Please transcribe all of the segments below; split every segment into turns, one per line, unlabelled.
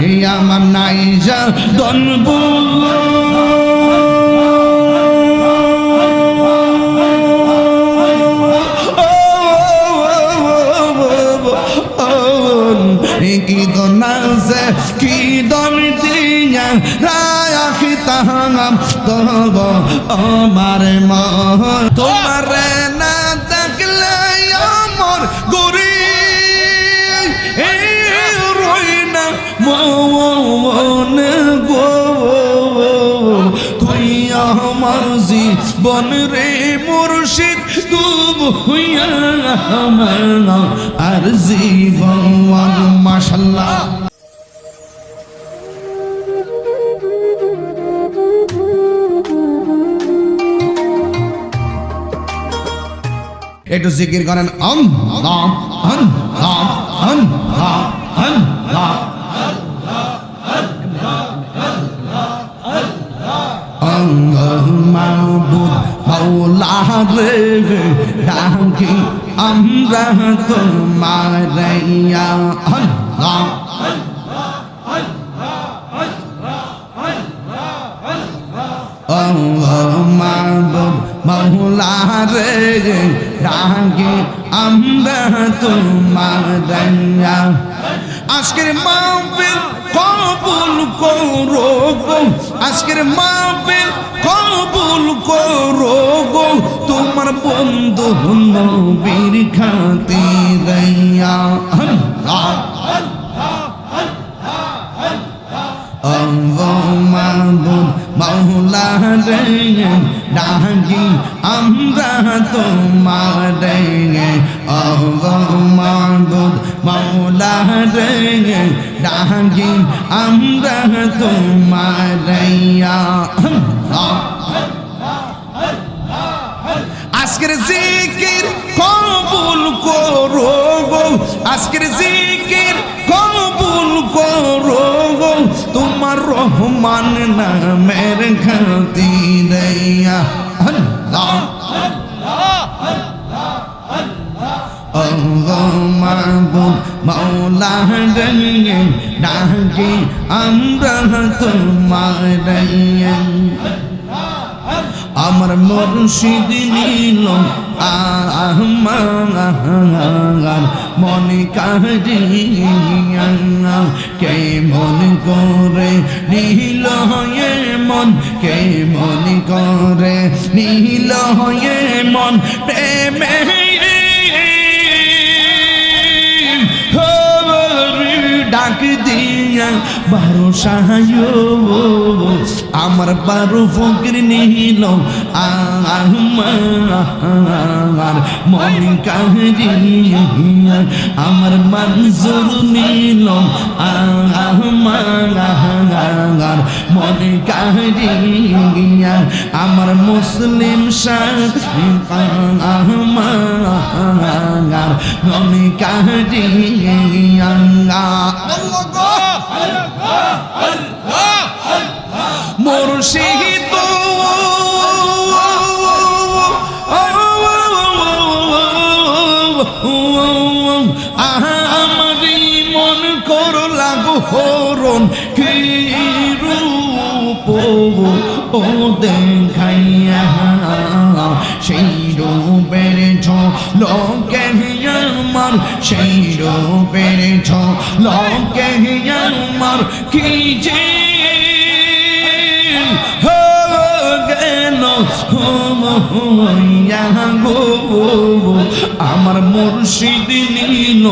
এই আমার নাইজা দনবু কি কি রায়া কি তাহাম তব আমার মহ জীবন রে মুর্শিদ তুম হইয়া আমার আর জীবন মাশাল্লাহ একটু জিকির করেন আম লাম আন লাম আন লাম আন লাম রে ডাকি আমরা তোমার আল্লাহ। আল্লাহ মাবুদ মাওলা রে ডাকি আমরা তোমার আজকের মাহফিল কবুল করো গো আজকের মাহফিল কবুল করো গো তোমার বন্ধু নবীর খাতিরাইয়া আল্লাহ মাহবুব মাওলা রে ডাকি আমরা তোমার রে মাহবুব মাওলা রে ডাকি আমরা তোমার আজকের জিকির কবুল করো গো, আজকের জিকির কবুল করো গো। তোমার রহমান নামের খাতিরাইয়া। মাহবুব মাওলা রে ডাকি, আমরা তোমার আমার মুর্শিদ নীল আমার মনে কাজিয়া কে মন করে নীল হয়ে মন, কে মন করে নীল হয়ে মন, প্রেমে ডাক দিয়া বারো সাহায্য। আমার বারো ফকির নিল আমার মন কাহিয়া আমার মনজুর নিল কাহিয়া আমার মুসলিম আমার মন কাহিয়া মুর্শিদ মন করো লাগো হরণ কি রূপ ও দেখাইয়া সেই রূপের ঝলকে আমার সেই রূপের ঝলকে আমার কি যে আমার মুর্শিদ নীল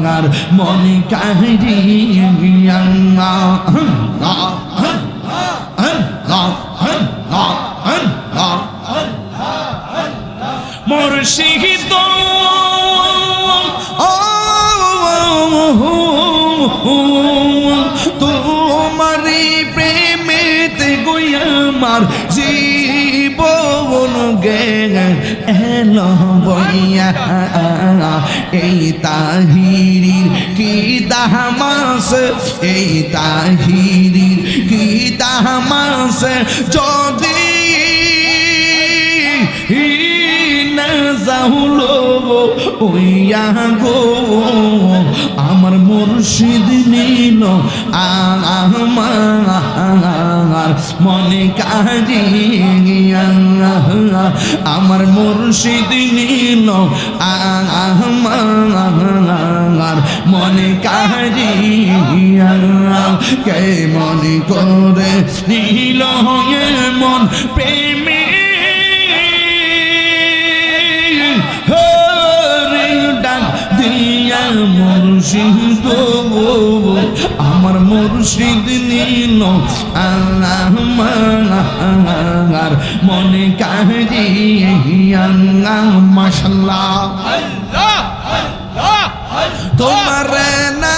আমার মনে কাহিয়া মুর্শিদ গোয়ামার জীবন এলো বইয়া। এই তাহিরির কি দামাস এই তাহিরির কি দামাস যদি যাহুলো ওইয়া গো। আমার আমার মুর্শিদ নীল আমার মনে কারিয়া আমার মুর্শিদ নীল আমার মনে কারিয়া কে মনে করে নীল মন প্রেমী? মুর্শিদ আমার মুর্শিদ নীল আমার মনে কাহিয়া মাসাল্লাহ তোমার না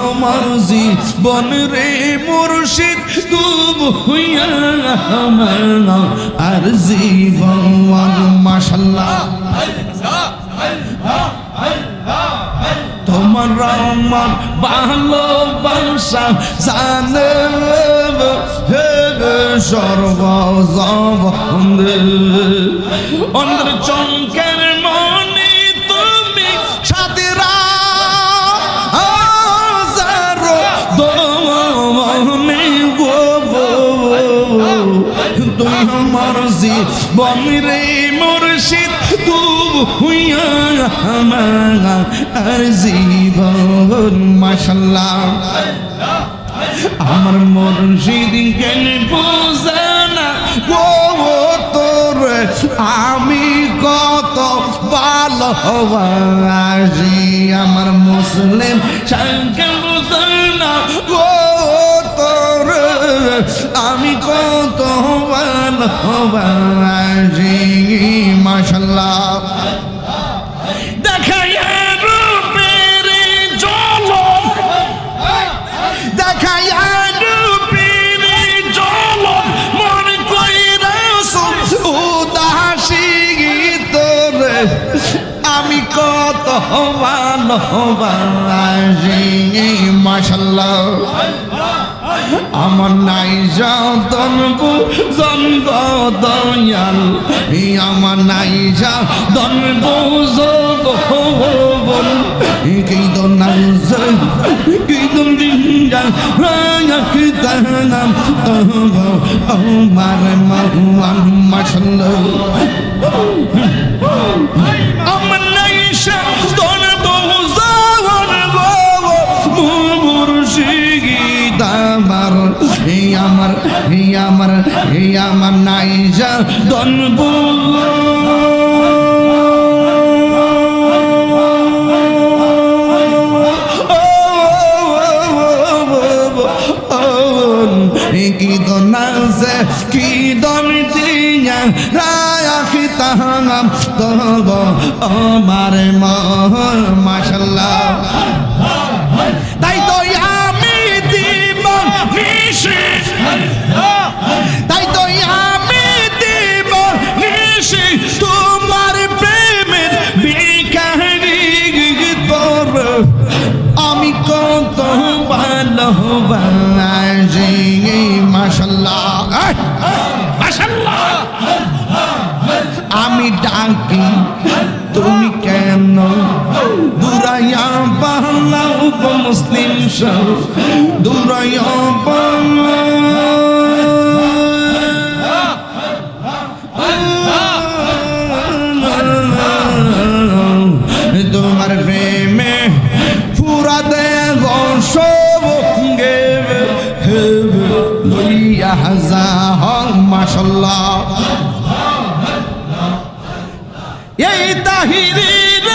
আমার জীবন রে মুর্শিদ তুম হইয়া আমার আর জীবন মাসাল্লাহ তোমার আমার ভালোবাসা জানে সর্ব অন্তর চঙ্কের আমার জীবন রে মুর্শিদ, তু হুইয়া আমার আর জীবন, মাশাল্লাহ। আমার মুর্শিদ কেন বোঝানা ও তোর আমি কত ভালোবাসি। আমার মুসলিম শঙ্কর মাশাল্লাহ দেখাইয়া রূপের জলক দেখাইয়া রূপের জলক মন কইরা উদাসী তোরে আমি কত ভালোবাসি মাশাল্লাহ। আমার নাই যতন বুঝন দয়াল। আমার নাই যতন বুঝন বল। কি নাই কি দিন যা রায়া কি তানাম আমার মাহুয়ান মাশাল্লাহ। আমার হে আমার হে আমার নাই যা দনব কি দনাসে কি রায়া কি তাহাম তব আমার মহ মাশাল্লাহ মুসলিম সব দুরাইয়া বাংলা। তোমার প্রেমে পুরা দেব সব গেবে লইয়া যা হং মাশাল্লাহ এই তাহিরির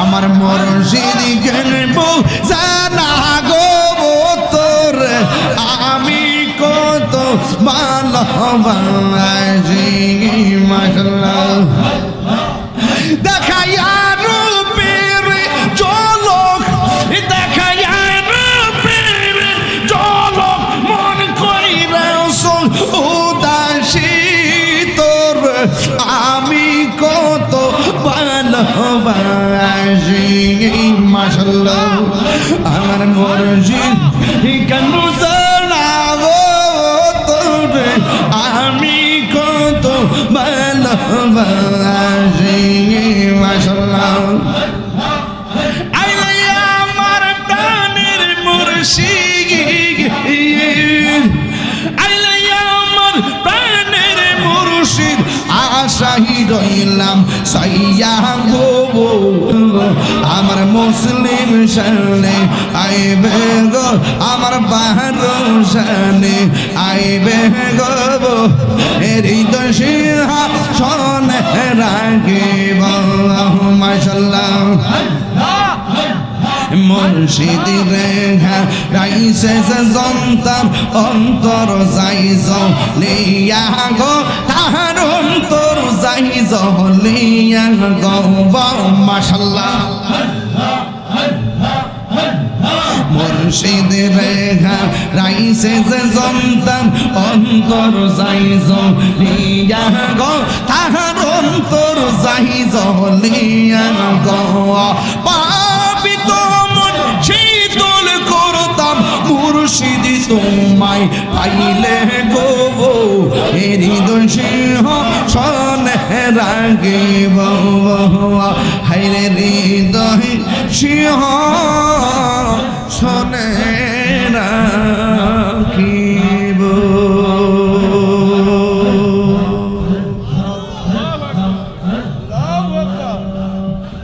আমার মরশিদ গেলব জানা গো তোর আমি কত ভালোবাসি মাশাল্লাহ দেখাইয়া আমি কত ভালোবাসি মাসাল্লাহ আমার মরজিদ কেন আমি কত ভালোবাসি রইলাম সাইয়া গো আমার মুসলিম শানে আইবে গো আমার বাহার শানে আইবে গো এরি দশিহা শোনে রাখিব মাশাল্লাহ। মুর্শিদ রেখা রাইসে যে অন্তর যাই লিয়া গো তাহার অন্তর যাই লিয়া গো মাশাল্লাহ। মুর্শিদ রেখা রাইসে যে জন্তান অন্তর যাই লিয়া গো তাহার অন্তর যাই লিয়া গো পাপি মন শীতল করতাম, মুর্শিদ তোমায় পাইলে গো এরি দোষিহ সনে রাগিব হাইরে হৃদয় সিংহ শোনে